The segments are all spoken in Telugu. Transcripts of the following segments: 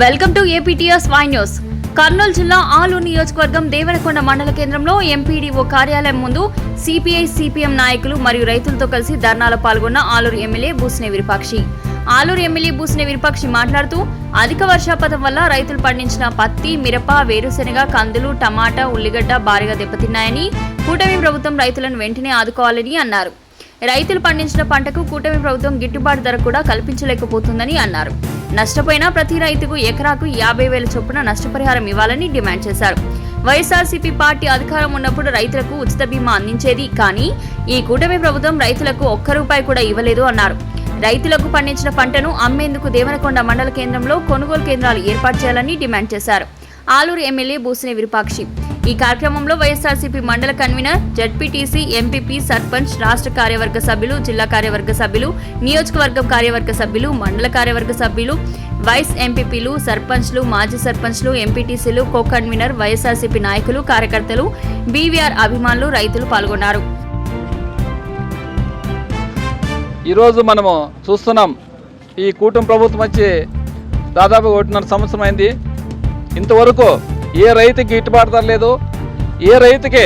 Welcome to APTS Y news. Kurnool జిల్లా ఆలు నియోజకవర్గం దేవరకొండ మండల కేంద్రంలో ఎంపీడీఓ కార్యాలయం ముందు సిపిఐ సిపిఎం నాయకులు మరియు రైతులతో కలిసి ధర్నాలో పాల్గొన్న ఆలూరు ఎమ్మెల్యే బూసినే విరుపాక్షి. ఆలూరు ఎమ్మెల్యే బూసినే విరుపాక్షి మాట్లాడుతూ అధిక వర్షాపాతం వల్ల రైతులు పండించిన పత్తి మిరప వేరుశెనగ కందులు టమాటా ఉల్లిగడ్డ భారీగా దెబ్బతిన్నాయని కూటమి ప్రభుత్వం రైతులను వెంటనే ఆదుకోవాలని అన్నారు. రైతులు పండించిన పంటకు కూటమి ప్రభుత్వం గిట్టుబాటు ధర కూడా కల్పించలేకపోతుందని అన్నారు. నష్టపోయిన ప్రతి రైతుకు ఎకరాకు యాభై వేల చొప్పున నష్టపరిహారం ఇవ్వాలని డిమాండ్ చేశారు. వైఎస్ఆర్సీపీ పార్టీ అధికారం ఉన్నప్పుడు రైతులకు ఉచిత బీమా అందించేది కానీ ఈ కూటమి ప్రభుత్వం రైతులకు ఒక్క రూపాయి కూడా ఇవ్వలేదు అన్నారు. రైతులకు పండించిన పంటను అమ్మేందుకు దేవనకొండ మండల కేంద్రంలో కొనుగోలు కేంద్రాలు ఏర్పాటు చేయాలని డిమాండ్ చేశారు. ఆలూరు ఎమ్మెల్యే బూసిని విరూపాక్షి ఈ కార్యక్రమంలో వైఎస్ఆర్సీపీ మండల కన్వీనర్ జడ్పీటీసీ ఎంపీపీ సర్పంచ్ రాష్ట్ర కార్యవర్గ సభ్యులు జిల్లా కార్యవర్గ సభ్యులు నియోజకవర్గం కార్యవర్గ సభ్యులు మండల కార్యవర్గ సభ్యులు వైస్ ఎంపీపీలు సర్పంచ్లు మాజీ సర్పంచ్లు ఎంపీటీసీలు కో కన్వీనర్ వైఎస్ఆర్సీపీ నాయకులు కార్యకర్తలు బీవీఆర్ అభిమానులు రైతులు పాల్గొన్నారు. ఈరోజు మనము చూస్తున్నాం ఈ కూటమి ప్రభుత్వం వచ్చి దాదాపు ఒకటిన్నర సంవత్సరం అయింది. ఇంతవరకు ఏ రైతుకి గిట్టుబాటు ధర లేదు ఏ రైతుకి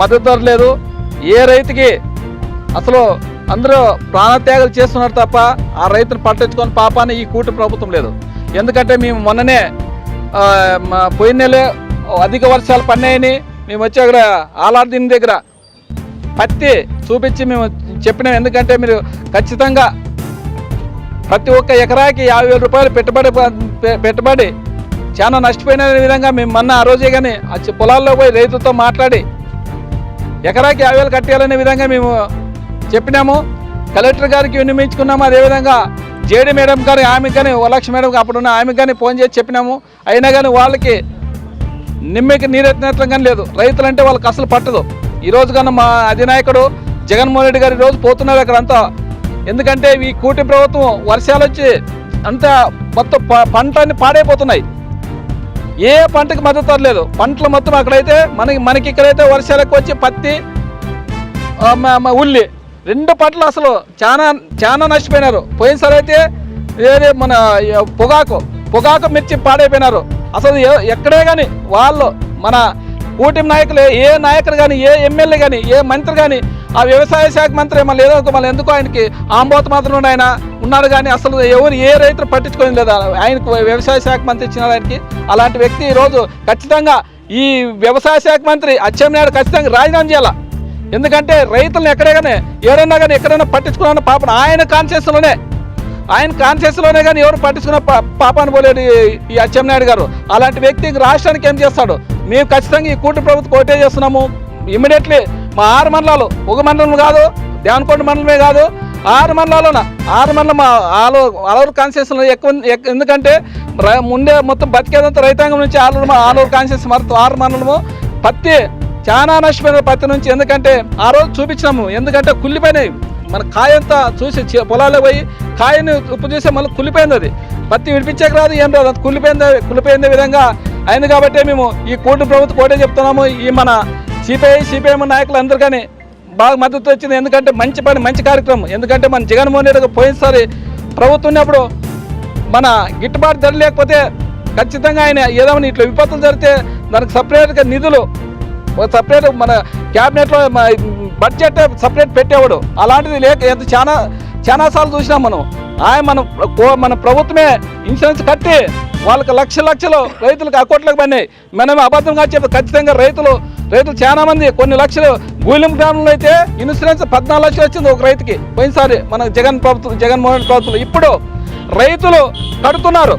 మద్దతు ధర లేదు ఏ రైతుకి అసలు అందరూ ప్రాణత్యాగాలు చేస్తున్నారు తప్ప ఆ రైతును పట్టించుకొని పాపాన్ని ఈ కూటి ప్రభుత్వం లేదు. ఎందుకంటే మేము మొన్ననే మా పోయిన నెలే అధిక వర్షాలు పడినాయని మేము వచ్చి అక్కడ ఆలార్దిన దగ్గర పత్తి చూపించి మేము చెప్పినాం. ఎందుకంటే మీరు ఖచ్చితంగా ప్రతి ఒక్క ఎకరాకి యాభై వేల రూపాయలు పెట్టుబడి పెట్టుబడి చాలా నష్టపోయిన విధంగా మేము మొన్న ఆ రోజే కానీ పొలాల్లో పోయి రైతులతో మాట్లాడి ఎకరాకి యాభై వేలు కట్టేయాలనే విధంగా మేము చెప్పినాము. కలెక్టర్ గారికి వినిమించుకున్నాము అదేవిధంగా జేడి మేడం గారు ఆమె కానీ వలక్ష మేడం అప్పుడున్న ఆమె కానీ ఫోన్ చేసి చెప్పినాము. అయినా కానీ వాళ్ళకి నిమ్మకి నీరెత్తినట్లు కానీ లేదు. రైతులంటే వాళ్ళకి అసలు పట్టదు. ఈ రోజు కన్నా మా అధినాయకుడు జగన్మోహన్ రెడ్డి గారు ఈరోజు రోజు పోతున్నారు అక్కడంతా ఎందుకంటే ఈ కూటి ప్రభుత్వం వర్షాలు వచ్చి అంతా మొత్తం ప- పంటలన్నీ పాడైపోతున్నాయి. ఏ పంటకు మద్దతు ధర లేదు పంటలు మొత్తం అక్కడైతే మనకి మనకి ఇక్కడైతే వర్షాలకు వచ్చి పత్తి ఉల్లి. రెండు పంటలు అసలు చాలా చాలా నష్టపోయినారు. పోయినసారి అయితే వేరే మన పొగాకు. పొగాకు మిర్చి పాడైపోయినారు. అసలు ఎక్కడే కానీ వాళ్ళు మన కూటమి నాయకులు ఏ నాయకుడు కానీ ఏ ఎమ్మెల్యే కానీ ఏ మంత్రి కానీ ఆ వ్యవసాయ శాఖ మంత్రి మళ్ళీ ఏదో ఒక మళ్ళీ ఎందుకో ఆయనకి ఆంబోత మాత్రం ఆయన ఉన్నాడు కానీ అసలు ఎవరు ఏ రైతులు పట్టించుకొని లేదా ఆయనకు వ్యవసాయ శాఖ మంత్రి ఇచ్చిన ఆయనకి. అలాంటి వ్యక్తి ఈరోజు ఖచ్చితంగా ఈ వ్యవసాయ శాఖ మంత్రి అచ్చెన్నాయుడు ఖచ్చితంగా రాజీనామా చేయాలి? ఎందుకంటే రైతులను ఎక్కడే కానీ కానీ ఎక్కడైనా పట్టించుకున్న పాపన ఆయన కాన్షియస్లోనే ఆయన కాన్షియస్లోనే కానీ ఎవరు పట్టించుకున్న పా పాపాన్ని పోలేడు ఈ- ఈ అచ్చెన్నాయుడు గారు. అలాంటి వ్యక్తి రాష్ట్రానికి ఏం చేస్తాడు? మేము ఖచ్చితంగా ఈ కూటమి ప్రభుత్వం కోటే చేస్తున్నాము. ఇమీడియట్లీ మా ఆరు మండలాలు ఒక మండలం కాదు దేవనకొండ మండలమే కాదు ఆరు మండలాల్లోన ఆరు మండలం మా ఆలు ఆలూరు కాన్స్టిట్యూషన్ ఎక్కువ ఎందుకంటే ముందే మొత్తం బతికేదంతా రైతాంగం నుంచి ఆలూరు మా- ఆలూరు కాన్స్టిట్యూషన్ ఆరు మండలము. పత్తి చాలా నష్టపోయిన పత్తి నుంచి ఎందుకంటే ఆ రోజు చూపించినాము. ఎందుకంటే కుళ్ళిపోయినాయి. మన కాయంతా చూసి పొలాల్లో పోయి కాయని ఉప్పు చూసి మళ్ళీ కుళ్ళిపోయింది అది. పత్తి విడిపించక రాదు ఏం రాదు కుళ్ళిపోయింది కుళ్ళిపోయిన విధంగా అయింది కాబట్టి మేము ఈ కూటమి ప్రభుత్వం కోటే చెప్తున్నాము. ఈ మన సిపిఐ సిపిఎం నాయకులు అందరు కానీ బాగా మద్దతు వచ్చింది. ఎందుకంటే మంచి పని మంచి కార్యక్రమం. ఎందుకంటే మన జగన్మోహన్ రెడ్డి పోయినసారి ప్రభుత్వం ఉన్నప్పుడు మన గిట్టుబాటు ధర లేకపోతే ఖచ్చితంగా ఆయన ఏదైనా ఇట్లా విపత్తులు జరిగితే దానికి సపరేట్గా నిధులు సపరేట్ మన క్యాబినెట్లో బడ్జెట్ సపరేట్ పెట్టేవాడు. అలాంటిది లేక ఎంత చాలా చాలా సార్లు చూసినాం మనం. ఆయన మన కో- మన ప్రభుత్వమే ఇన్సూరెన్స్ కట్టి వాళ్ళకి లక్ష లక్షలు రైతులకు అకౌంట్లకు పడినాయి. మనం అబద్ధంగా చెప్పి ఖచ్చితంగా రైతులు రైతులు చాలా మంది కొన్ని లక్షలు గూలెం గ్రామంలో అయితే ఇన్సూరెన్స్ పద్నాలుగు లక్షలు వచ్చింది ఒక రైతుకి. పోయినసారి మన జగన్ ప్రభుత్వం జగన్మోహన్ ప్రభుత్వం ఇప్పుడు రైతులు కడుతున్నారు.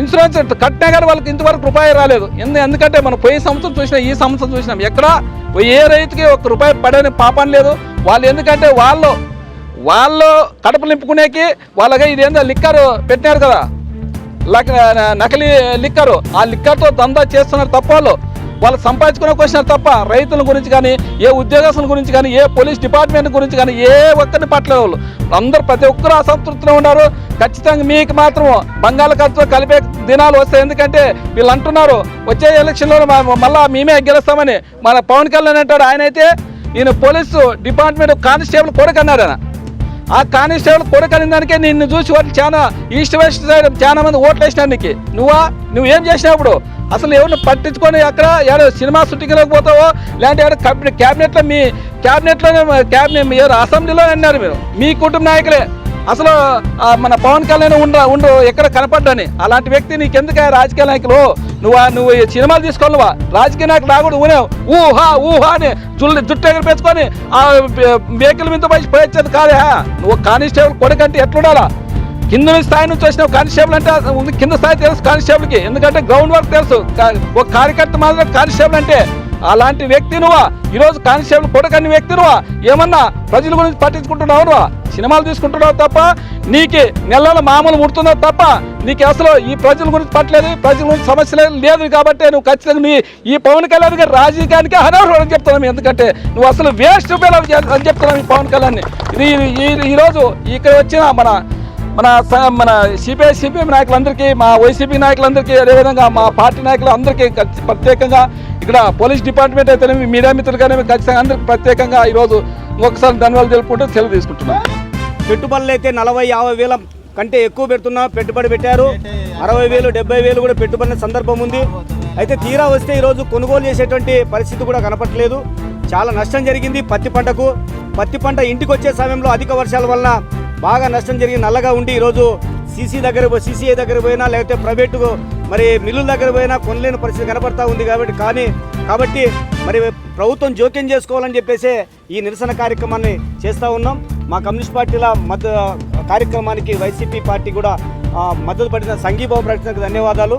ఇన్సూరెన్స్ కట్టినా కానీ వాళ్ళకి ఇంతవరకు రూపాయి రాలేదు. ఎందుకంటే మనం పోయి సంవత్సరం చూసినా ఈ సంవత్సరం చూసినాం. ఎక్కడ? ఏ రైతుకి ఒక రూపాయి పడని పాపం లేదు. వాళ్ళు ఎందుకంటే వాళ్ళు వాళ్ళు కడుపు నింపుకునేకి వాళ్ళగా ఇదేందో లిక్కర్ పెట్టినారు కదా. నకిలీ లిక్కరు. ఆ లిక్కర్తో దందా చేస్తున్నారు తప్ప వాళ్ళు. వాళ్ళు సంపాదించుకునే క్వశ్చన్ తప్ప రైతుల గురించి కానీ ఏ ఉద్యోగస్తుల గురించి కానీ ఏ పోలీస్ డిపార్ట్మెంట్ గురించి కానీ ఏ ఒక్కరిని పట్టలేదు వాళ్ళు. అందరూ ప్రతి ఒక్కరు అసంతృప్తిలో ఉన్నారు. ఖచ్చితంగా మీకు మాత్రం బంగాళాఖాతంతో కలిపే దినాలు వస్తాయి. ఎందుకంటే వీళ్ళు అంటున్నారు వచ్చే ఎలక్షన్లో మళ్ళీ మళ్ళా మేమే గెలుస్తామని. మన పవన్ కళ్యాణ్ అంటాడు ఆయన అయితే ఈయన పోలీసు డిపార్ట్మెంట్ కానిస్టేబుల్ కొడుకు అన్నాడు ఆయన. ఆ కానిస్టేబుల్ కొడుకని దానికే నిన్ను చూసి వాళ్ళు చాలా ఈస్ట్ వెస్ట్ సైడ్ చాలా మంది ఓట్లు నువ్వా? నువ్వు నువ్వా నువ్వేం చేసినప్పుడు అసలు ఎవరిని పట్టించుకొని అక్కడ ఏడో సినిమా షూటింగ్లోకి పోతావో? లేదంటే ఏడో క్యాబినెట్లో మీ క్యాబినెట్లోనే క్యాబినెట్ మీరు అసెంబ్లీలో అన్నారు మీరు. మీ కుటుంబ నాయకులే. అసలు మన పవన్ కళ్యాణ్ ఉండ ఉండు ఎక్కడ కనపడ్డని? అలాంటి వ్యక్తి నీకెందుకు రాజకీయ నాయకులు? నువ్వు నువ్వు ఈ సినిమాలు తీసుకోవాలివా రాజకీయ నాయకులు రాకూడదు ఊనే ఊహా ఊహా అని జుల్లు జుట్టు ఎగిరి పెంచుకొని ఆ వెహికల్ మీద పోయి పోయొచ్చేది కాదే నువ్వు కానిస్టేబుల్ కొడుకంటే ఎట్లుండాలా? కింద నుంచి స్థాయి నుంచి వచ్చిన కానిస్టేబుల్ అంటే కింద స్థాయి తెలుసు కానిస్టేబుల్కి. ఎందుకంటే గ్రౌండ్ వర్క్ తెలుసు. ఒక కార్యకర్త మాత్రం కానిస్టేబుల్ అంటే అలాంటి వ్యక్తి నువ్వా ఈరోజు కానిస్టేబుల్ కొడకని వ్యక్తి నువ్వా ఏమన్నా ప్రజల గురించి పట్టించుకుంటున్నావు? నువ్వా సినిమాలు తీసుకుంటున్నావు తప్ప? నీకు నెలల మామూలు ముడుతున్నావు తప్ప? నీకు అసలు ఈ ప్రజల గురించి పట్టలేదు ప్రజల గురించి సమస్య లేదు లేదు కాబట్టి నువ్వు ఖచ్చితంగా నీ ఈ పవన్ కళ్యాణ్ గారి రాజకీయానికి అనర్హుడు అని చెప్తున్నాం. ఎందుకంటే నువ్వు అసలు వేస్ట్ అని చెప్తున్నావు ఈ పవన్ కళ్యాణ్ ఇది ఈ- ఈరోజు ఇక్కడ వచ్చిన మన మన స- మన సిపిఐ సిపిఎం నాయకులందరికీ మా వైసీపీ నాయకులందరికీ అదేవిధంగా మా పార్టీ నాయకులందరికీ అందరికీ ప్రత్యేకంగా ఇక్కడ పోలీస్ డిపార్ట్మెంట్ అయితేనే మీడియా మిత్రులుగానే ఖచ్చితంగా అందరికీ ప్రత్యేకంగా ఈరోజు ఒకసారి ధన్యవాదాలు తెలుపుకుంటూ సెలవు తీసుకుంటున్నాం. పెట్టుబడులు అయితే నలభై యాభై వేల కంటే ఎక్కువ పెడుతున్నా పెట్టుబడి పెట్టారు. అరవై వేలు డెబ్బై వేలు కూడా పెట్టుబడిన సందర్భం ఉంది. అయితే తీరా వస్తే ఈరోజు కొనుగోలు చేసేటువంటి పరిస్థితి కూడా కనపట్లేదు చాలా నష్టం జరిగింది పత్తి పంటకు. పత్తి పంట ఇంటికి వచ్చే సమయంలో అధిక వర్షాల వల్ల బాగా నష్టం జరిగి నల్లగా ఉండి ఈరోజు సీసీ దగ్గర సీసీఐ దగ్గర పోయినా లేకపోతే ప్రైవేటు మరి మిల్లుల దగ్గర పోయినా కొనలేని పరిస్థితి కనపడతా ఉంది కాబట్టి కానీ కాబట్టి మరి ప్రభుత్వం జోక్యం చేసుకోవాలని చెప్పేసి ఈ నిరసన కార్యక్రమాన్ని చేస్తూ ఉన్నాం. మా కమ్యూనిస్ట్ పార్టీల మద్ద కార్యక్రమానికి వైసీపీ పార్టీ కూడా మద్దతు పడిన సంఘీభావ ప్రకటనకు ధన్యవాదాలు.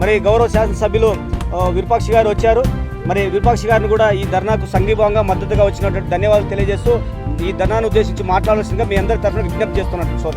మరి గౌరవ శాసనసభ్యులు ఆ, విరూపాక్షి గారు వచ్చారు. మరి విపక్ష గారిని కూడా ఈ ధర్నాకు సంఘీభావంగా మద్దతుగా వచ్చినటువంటి ధన్యవాదాలు తెలియజేస్తూ ఈ ధర్నాను ఉద్దేశించి మాట్లాడాల్సిందిగా మీ అందరి తరఫున విజ్ఞప్తి చేస్తున్నట్టు సో